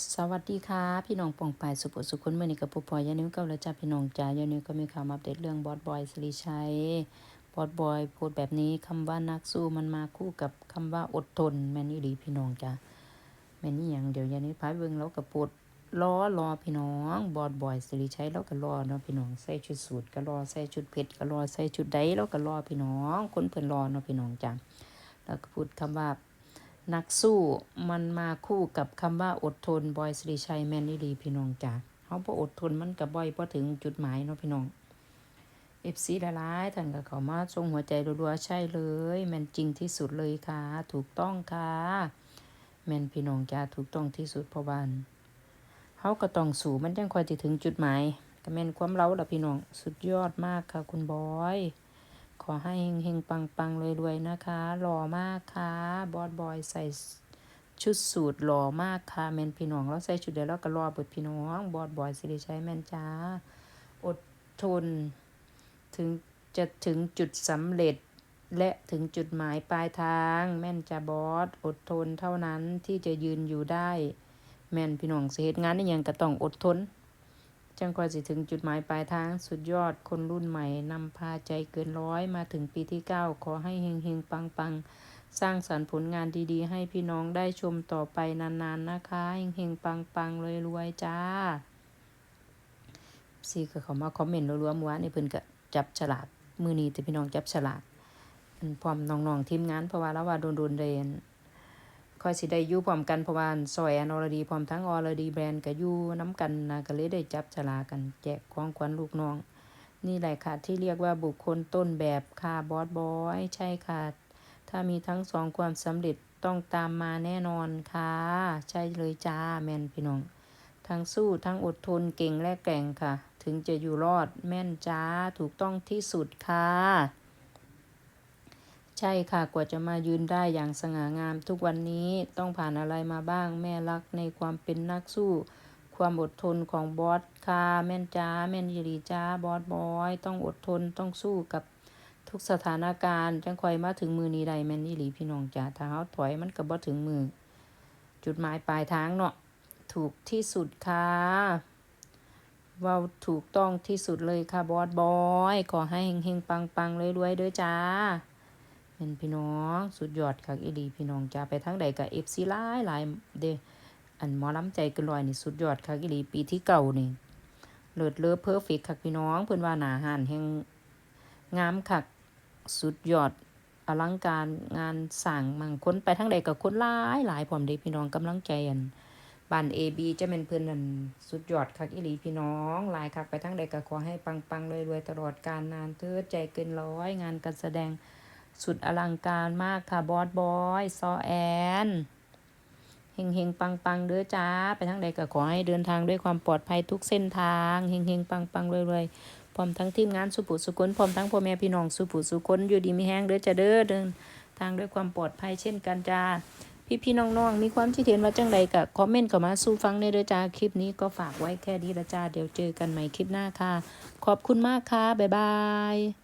สวัสดีค่ะพี่น้องปองปายสุขสุขคนเมื่อนี้กับผู้พอยานิ้วก้าแล้วจ้าพี่น้องจ้ายานิ้วก็มีข่าวมาอัปเดตเรื่องบอสบอยสิริชัยบอสบอยพูดแบบนี้คำว่านักสู้มันมาคู่กับคำว่าอดทนแม่นี่ดีพี่น้องจ้าแม่นี่อย่างเดี๋ยวยานิ้วพายเบิ่งแล้วกับปวดรอรอพี่น้องบอสบอยสิริชัยแล้วก็รอเนาะพี่น้องใส่ชุดสูทก็รอใส่ชุดเพชรก็รอใส่ชุดใดแล้วก็รอพี่น้องคนเพิ่นรอเนาะพี่น้องจ้าแล้วก็พูดคำว่า นักสู้มันมาคู่กับคำว่าอดทนบอยสิริชัยแมนนี่ดีพี่น้องจ้ะเขาพออดทนมันกับบอยพอถึงจุดหมายเนาะพี่น้องเอฟซีหลายๆท่านก็เขามาส่งหัวใจรัวๆใช่เลยแมนจริงที่สุดเลยค่ะ ถูกต้องค่ะแมนพี่น้องจ้าถูกต้องที่สุดเพราะว่าเขาก็ต้องสู่มันจังคอยจะถึงจุดหมายก็แมนความเล้าละพี่น้องสุดยอดมากค่ะคุณบอย ขอให้เฮงๆ ปังๆรวยๆ นะคะ หล่อมากค่ะ บอสบอยใส่ชุดสูทหล่อมากค่ะ แมนพี่น้องแล้วใส่ชุดเดียวแล้วก็รอเปิดพี่น้อง บอสบอยสิริชัยแมนจ้า อดทน ถึงจะถึงจุดสำเร็จ และถึงจุดหมายปลายทาง แม่นจะบอส อดทนเท่านั้นที่จะยืนอยู่ได้ แม่นพี่น้องเสียงานนี่ยังก็ต้องอดทน จังกว่าสิถึงจุดหมายปลายทางสุดยอดคนรุ่นใหม่นำพาใจเกินร้อยมาถึงปีที่ 9 ขอให้เฮงเฮงปังปังสร้างสรรค์ผลงานดีๆ ให้พี่น้องได้ชมต่อไปนานๆนะคะเฮงเฮงปังปังๆรวยๆจ้าซีก็เขามาคอมเมนต์รัวๆเมื่อวานนี่เพิ่นก็จับฉลากมือนี้แต่พี่น้องจับฉลากพร้อมน้องๆทีมงานเพราะว่าแล้วว่าโดนๆเรียน ค่อยสิได้อยู่พร้อมกันเพราะว่าซอยอนอรดีพร้อมทั้งออรดีแบรนด์ก็อยู่น้ำกันนะก็เลยได้จับฉลากัน แจกของขวัญลูกน้อง นี่แหละค่ะที่เรียกว่าบุคคลต้นแบบค่ะบอสบอยใช่ค่ะ ถ้ามีทั้งสองความสำเร็จต้องตามมาแน่นอนค่ะ ใช่เลยจ้าแม่นพี่น้อง ทั้งสู้ทั้งอดทนเก่งและแกร่งค่ะ ถึงจะอยู่รอดแม่นจ้าถูกต้องที่สุดค่ะ ใช่ค่ะกว่าจะมายืนได้อย่างสง่างาม ทุกวันนี้ต้องผ่านอะไรมาบ้างแม่รักในความเป็นนักสู้ ความอดทนของบอสค่ะแม่นจ้าแม่นยีรีจ้าบอสบอยต้องอดทนต้องสู้กับทุกสถานการณ์จังคอยมาถึงมือนี้ได้แม่นยีรีพี่น้องจ้าถ้าถอยมันก็บ่ถึงมือ จุดหมายปลายทางเนาะถูกที่สุดค่ะว้าถูกต้องที่สุดเลยค่ะบอสบอย ขอให้เฮงๆปังๆรวยๆเด้อจ้า เป็นพี่น้อง สุดยอดค่ะอีหลีพี่น้องจ้าไปทั้งใดกับเอฟซีหลายหลายเดอันหมอลำใจกันลอยนี่สุดยอดค่ะอีหลีปีที่เก่านี่เลิศเลอเพอร์เฟกค่ะพี่น้อง เพิ่อนว่าหนาหานแห่งงามคักสุดยอดอลังการงานสั่งมังคนไปทั้งใดกับคนหลายหลายพร้อมเด้พี่น้องกำลังใจอันบ้านเอบีจะเป็นเพิ่อนอันสุดยอดคักอีลีพี่น้องหลายคักไปทั้งใดก็ขอให้ปังๆรวยๆตลอดกาลนานเถิดใจเกินร้อยงานการแสดง สุดอลังการมากค่ะ บอสบอยซอแอนเฮงเฮงปังปังเด้อจ้า ไปทั้งใดก็ขอให้เดินทางด้วยความปลอดภัยทุกเส้นทางเฮงเฮงปังปังๆรวยๆพร้อมทั้งทีมงานสุปุสุคนพร้อมทั้งพ่อแม่พี่น้องสุปุสุคนอยู่ดีมีแห้งเด้อจ้าเด้อเดินทางด้วยความปลอดภัยเช่นกันจ้าพี่พี่ๆน้องมีความคิดเห็นว่าจังใดก็คอมเมนต์เข้ามาสู่ฟังในเด้อจ้าคลิปนี้ก็ฝากไว้แค่นี้ละจ้าเดี๋ยวเจอกันใหม่คลิปหน้าค่ะ ขอบคุณมากค่ะบ๊ายบาย